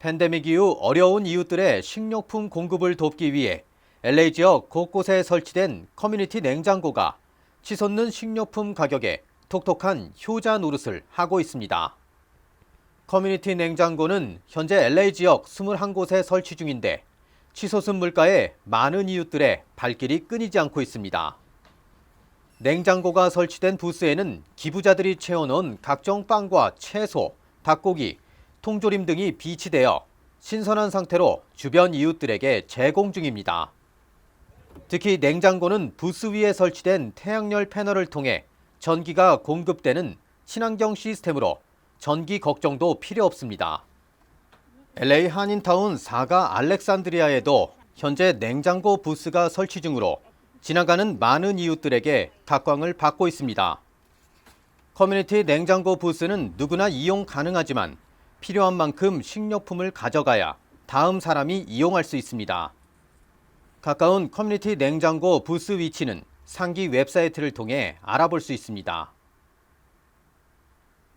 팬데믹 이후 어려운 이웃들의 식료품 공급을 돕기 위해 LA 지역 곳곳에 설치된 커뮤니티 냉장고가 치솟는 식료품 가격에 톡톡한 효자 노릇을 하고 있습니다. 커뮤니티 냉장고는 현재 LA 지역 21곳에 설치 중인데 치솟은 물가에 많은 이웃들의 발길이 끊이지 않고 있습니다. 냉장고가 설치된 부스에는 기부자들이 채워놓은 각종 빵과 채소, 닭고기, 통조림 등이 비치되어 신선한 상태로 주변 이웃들에게 제공 중입니다. 특히 냉장고는 부스 위에 설치된 태양열 패널을 통해 전기가 공급되는 친환경 시스템으로 전기 걱정도 필요 없습니다. LA 한인타운 4가 알렉산드리아에도 현재 냉장고 부스가 설치 중으로 지나가는 많은 이웃들에게 각광을 받고 있습니다. 커뮤니티 냉장고 부스는 누구나 이용 가능하지만 필요한 만큼 식료품을 가져가야 다음 사람이 이용할 수 있습니다. 가까운 커뮤니티 냉장고 부스 위치는 상기 웹사이트를 통해 알아볼 수 있습니다.